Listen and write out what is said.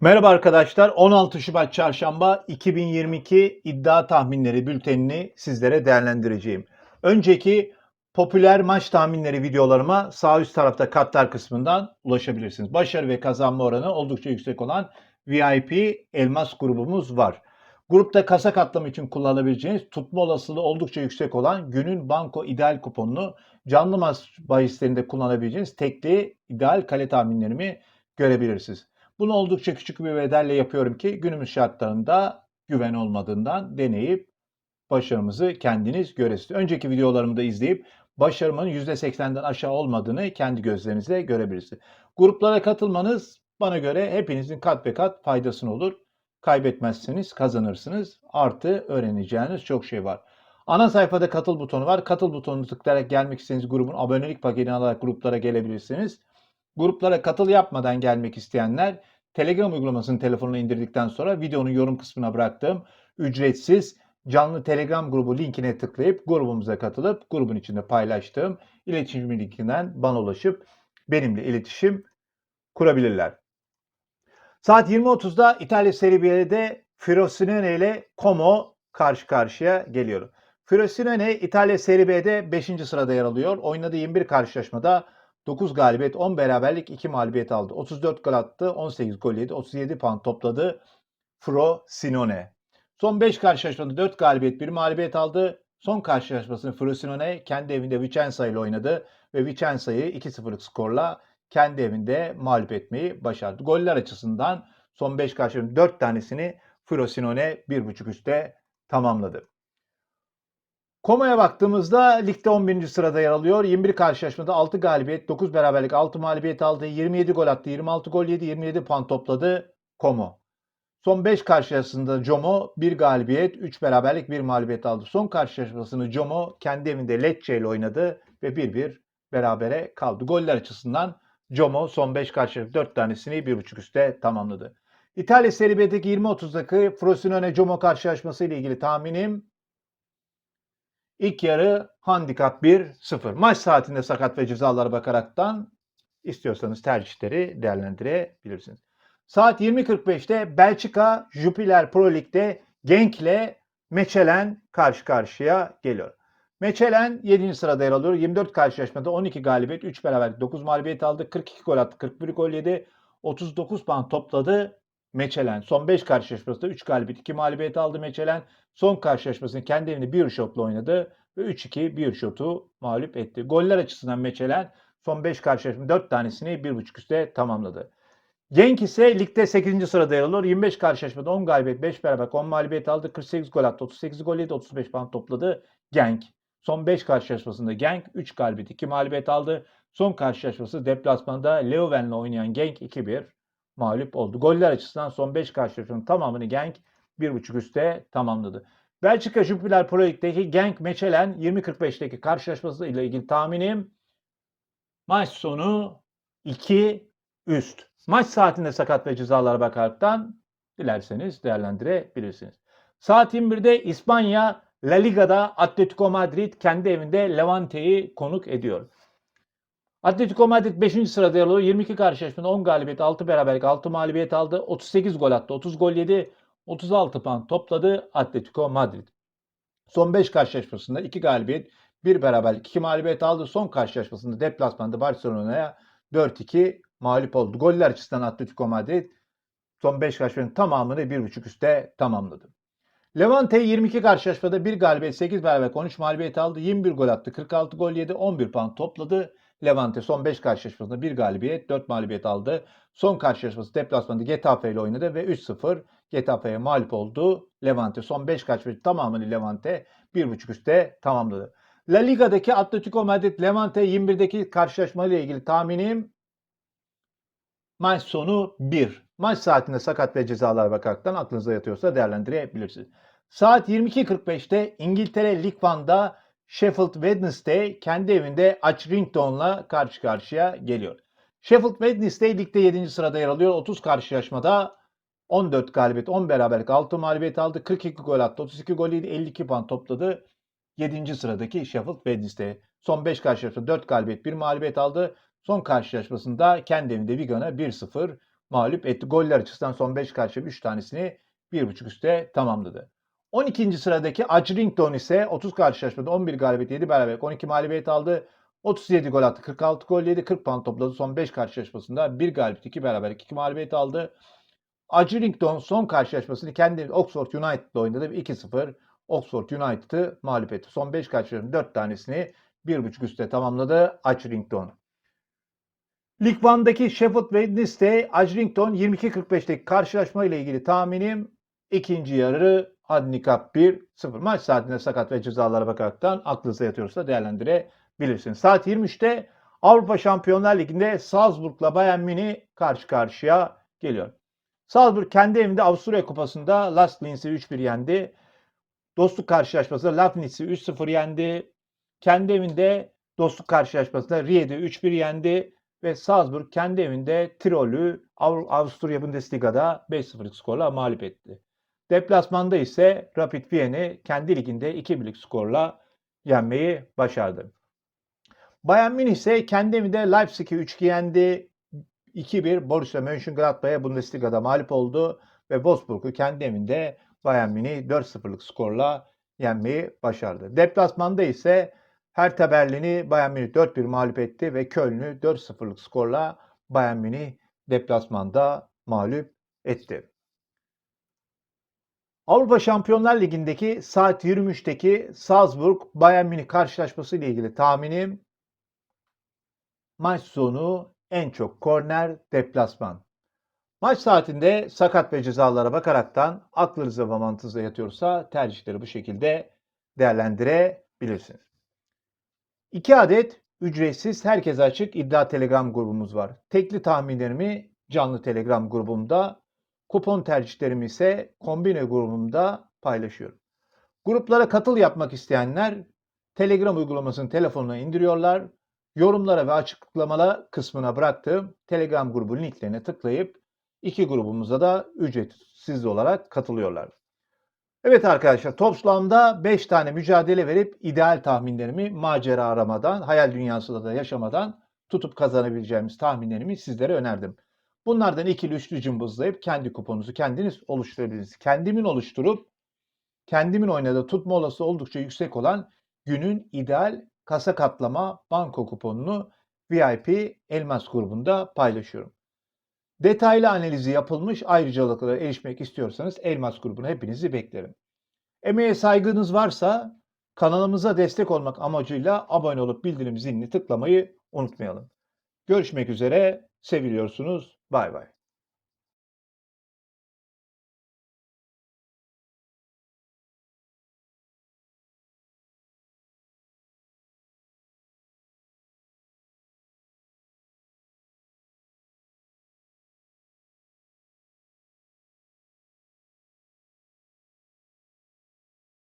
Merhaba arkadaşlar. 16 Şubat Çarşamba 2022 iddia tahminleri bültenini sizlere değerlendireceğim. Önceki popüler maç tahminleri videolarıma sağ üst tarafta katlar kısmından ulaşabilirsiniz. Başarı ve kazanma oranı oldukça yüksek olan VIP Elmas grubumuz var. Grupta kasa katlama için kullanabileceğiniz tutma olasılığı oldukça yüksek olan günün banko ideal kuponunu canlı maç bahislerinde kullanabileceğiniz tekli ideal kale tahminlerimi görebilirsiniz. Bunu oldukça küçük bir bedelle yapıyorum ki günümüz şartlarında güven olmadığından deneyip başarımızı kendiniz göresiniz. Önceki videolarımı da izleyip başarımın %80'den aşağı olmadığını kendi gözlerinizle görebilirsiniz. Gruplara katılmanız bana göre hepinizin kat be kat faydasını olur. Kaybetmezseniz kazanırsınız. Artı öğreneceğiniz çok şey var. Ana sayfada katıl butonu var. Katıl butonunu tıklayarak gelmek istediğiniz grubun abonelik paketini alarak gruplara gelebilirsiniz. Gruplara katıl yapmadan gelmek isteyenler Telegram uygulamasını telefonuna indirdikten sonra videonun yorum kısmına bıraktığım ücretsiz canlı Telegram grubu linkine tıklayıp grubumuza katılıp grubun içinde paylaştığım iletişim linkinden bana ulaşıp benimle iletişim kurabilirler. Saat 20.30'da İtalya Serie B'de Frosinone ile Como karşı karşıya geliyor. Frosinone İtalya Serie B'de 5. sırada yer alıyor. Oynadığı 21 karşılaşmada 9 galibiyet, 10 beraberlik, 2 mağlubiyet aldı. 34 gol attı, 18 gol yedi, 37 puan topladı Frosinone. Son 5 karşılaşmada 4 galibiyet, 1 mağlubiyet aldı. Son karşılaşmasını Frosinone kendi evinde Vicenza ile oynadı ve Vicenza'yı 2-0'lık skorla kendi evinde mağlup etmeyi başardı. Goller açısından son 5 karşılaşmanın 4 tanesini Frosinone 1.5 üstte tamamladı. Koma'ya baktığımızda ligde 11. sırada yer alıyor. 21 karşılaşmada 6 galibiyet, 9 beraberlik, 6 mağlubiyet aldı. 27 gol attı, 26 gol yedi, 27 puan topladı Como. Son 5 karşılaşmasında Como 1 galibiyet, 3 beraberlik, 1 mağlubiyet aldı. Son karşılaşmasını Como kendi evinde Lecce ile oynadı ve 1-1 berabere kaldı. Goller açısından Como son 5 karşılaşmada 4 tanesini 1.5 üstte tamamladı. İtalya Serie B'deki 20-30'daki Frosinone Como karşılaşması ile ilgili tahminim İlk yarı handikap 1-0. Maç saatinde sakat ve cezalara bakaraktan istiyorsanız tercihleri değerlendirebilirsiniz. Saat 20.45'te Belçika Jupiler Pro Lig'de Genk ile Meçelen karşı karşıya geliyor. Meçelen 7. sırada yer alıyor. 24 karşılaşmada 12 galibiyet, 3 beraberlik, 9 mağlubiyet aldı. 42 gol attı, 41 gol yedi. 39 puan topladı Meçelen. Son 5 karşılaşmasında 3 galibiyet, 2 mağlubiyet aldı Meçelen. Son karşılaşmasını kendi evinde bir şotla oynadı ve 3-2 bir şotu mağlup etti. Goller açısından Meçelen son 5 karşılaşma 4 tanesini 1.5 üstte tamamladı. Genk ise ligde 8. sırada yer alıyor. 25 karşılaşmada 10 galibiyet, 5 beraber 10 mağlubiyet aldı. 48 gol attı, 38 gol yedi, 35 puan topladı Genk. Son 5 karşılaşmasında Genk 3 galibiyet, 2 mağlubiyet aldı. Son karşılaşması deplasmanda Leuven'le oynayan Genk 2-1 mağlup oldu. Goller açısından son 5 karşılaşmanın tamamını Genk 1.5 üstte tamamladı. Belçika Jupiler Pro Lig'deki Genk Meçelen 20.45'teki karşılaşması ile ilgili tahminim maç sonu 2 üst. Maç saatinde sakat ve cezalara bakaraktan dilerseniz değerlendirebilirsiniz. Saat 21'de İspanya La Liga'da Atletico Madrid kendi evinde Levante'yi konuk ediyor. Atletico Madrid 5. sırada yer alıyor. 22 karşılaşmada 10 galibiyet, 6 beraberlik, 6 mağlubiyet aldı. 38 gol attı, 30 gol yedi. 36 puan topladı Atletico Madrid. Son 5 karşılaşmasında 2 galibiyet, 1 beraberlik, 2 mağlubiyet aldı. Son karşılaşmasında deplasmanda Barcelona'ya 4-2 mağlup oldu. Goller açısından Atletico Madrid son 5 karşılaşmanın tamamını 1.5 üstte tamamladı. Levante 22 karşılaşmada 1 galibiyet, 8 beraberlik, 13 mağlubiyet aldı. 21 gol attı, 46 gol yedi, 11 puan topladı. Levante son 5 karşılaşmasında 1 galibiyet, 4 mağlubiyet aldı. Son karşılaşması deplasmanda Getafe ile oynadı ve 3-0 Getafe'ye mağlup oldu. Levante son 5 karşılaşması tamamını Levante 1.5 üstte tamamladı. La Liga'daki Atletico Madrid Levante 21'deki karşılaşmayla ilgili tahminim maç sonu 1. Maç saatinde sakat ve cezalar bakaraktan aklınıza yatıyorsa değerlendirebilirsiniz. Saat 22.45'te İngiltere Lig 1'da Sheffield Wednesday kendi evinde Accrington'la karşı karşıya geliyor. Sheffield Wednesday ligde 7. sırada yer alıyor. 30 karşılaşmada 14 galibiyet, 10 beraberlik, 6 mağlubiyet aldı. 42 gol attı. 32 gol yedi, 52 puan topladı. 7. sıradaki Sheffield Wednesday. Son 5 karşılaşmada 4 galibiyet, 1 mağlubiyet aldı. Son karşılaşmasında kendi evinde Wigan'a 1-0 mağlup etti. Goller açısından son 5 karşı 3 tanesini 1.5 üstte tamamladı. 12. sıradaki Acrington ise 30 karşılaşmada 11 galibiyet 7 beraberlik 12 mağlubiyet aldı. 37 gol attı. 46 gol yedi. 40 puan topladı. Son 5 karşılaşmasında 1 galibiyet 2 beraberlik 2 mağlubiyet aldı. Acrington son karşılaşmasını kendi Oxford United'la oynadı. 2-0 Oxford United'ı mağlup etti. Son 5 karşılaşmanın 4 tanesini 1.5 üstte tamamladı Acrington. Lig 1'daki Sheffield Wednesday Acrington 22.45'teki karşılaşma ile ilgili tahminim ikinci yarı handikap 1-0. Maç saatinde sakat ve cezalara bakaraktan aklınıza yatıyorsa değerlendirebilirsiniz. Saat 23'te Avrupa Şampiyonlar Ligi'nde Salzburg'la Bayern Münih karşı karşıya geliyor. Salzburg kendi evinde Avusturya Kupası'nda Last Linz'i 3-1 yendi. Dostluk karşılaşmasında Lafnitz'i 3-0 yendi. Kendi evinde dostluk karşılaşmasında Ried'i 3-1 yendi ve Salzburg kendi evinde Tirol'ü Av- Avusturya Bundesliga'da 5-0'lık skorla mağlup etti. Deplasmanda ise Rapid Viyen'i kendi liginde 2-1'lik skorla yenmeyi başardı. Bayern Münih ise kendi evinde Leipzig'i 3-2 yendi. 2-1 Borussia Mönchengladbach'a Bundesliga'da mağlup oldu ve Wolfsburg'u kendi evinde Bayern Münih 4-0'lık skorla yenmeyi başardı. Deplasmanda ise Hertha Berlin'i Bayern Münih 4-1 mağlup etti ve Köln'ü 4-0'lık skorla Bayern Münih deplasmanda mağlup etti. Avrupa Şampiyonlar Ligi'ndeki saat 23'teki Salzburg Bayern Münih karşılaşması ile ilgili tahminim maç sonu en çok korner deplasman. Maç saatinde sakat ve cezalara bakaraktan aklınıza ve mantığınıza yatıyorsa tercihleri bu şekilde değerlendirebilirsiniz. 2 adet ücretsiz herkese açık iddia telegram grubumuz var. Tekli tahminlerimi canlı telegram grubumda, kupon tercihlerimi ise kombine grubumda paylaşıyorum. Gruplara katıl yapmak isteyenler Telegram uygulamasını telefonuna indiriyorlar. Yorumlara ve açıklamalar kısmına bıraktığım Telegram grubu linklerine tıklayıp iki grubumuza da ücretsiz olarak katılıyorlar. Evet arkadaşlar toplamda 5 tane mücadele verip ideal tahminlerimi macera aramadan, hayal dünyasında da yaşamadan tutup kazanabileceğimiz tahminlerimi sizlere önerdim. Bunlardan ikili üçlü cımbızlayıp kendi kuponunuzu kendiniz oluşturabilirsiniz. Kendimin oluşturup kendimin oynadığı tutma olası oldukça yüksek olan günün ideal kasa katlama banko kuponunu VIP Elmas grubunda paylaşıyorum. Detaylı analizi yapılmış ayrıcalıklara erişmek istiyorsanız Elmas grubuna hepinizi beklerim. Emeğe saygınız varsa kanalımıza destek olmak amacıyla abone olup bildirim zilini tıklamayı unutmayalım. Görüşmek üzere, seviliyorsunuz. Bay bay.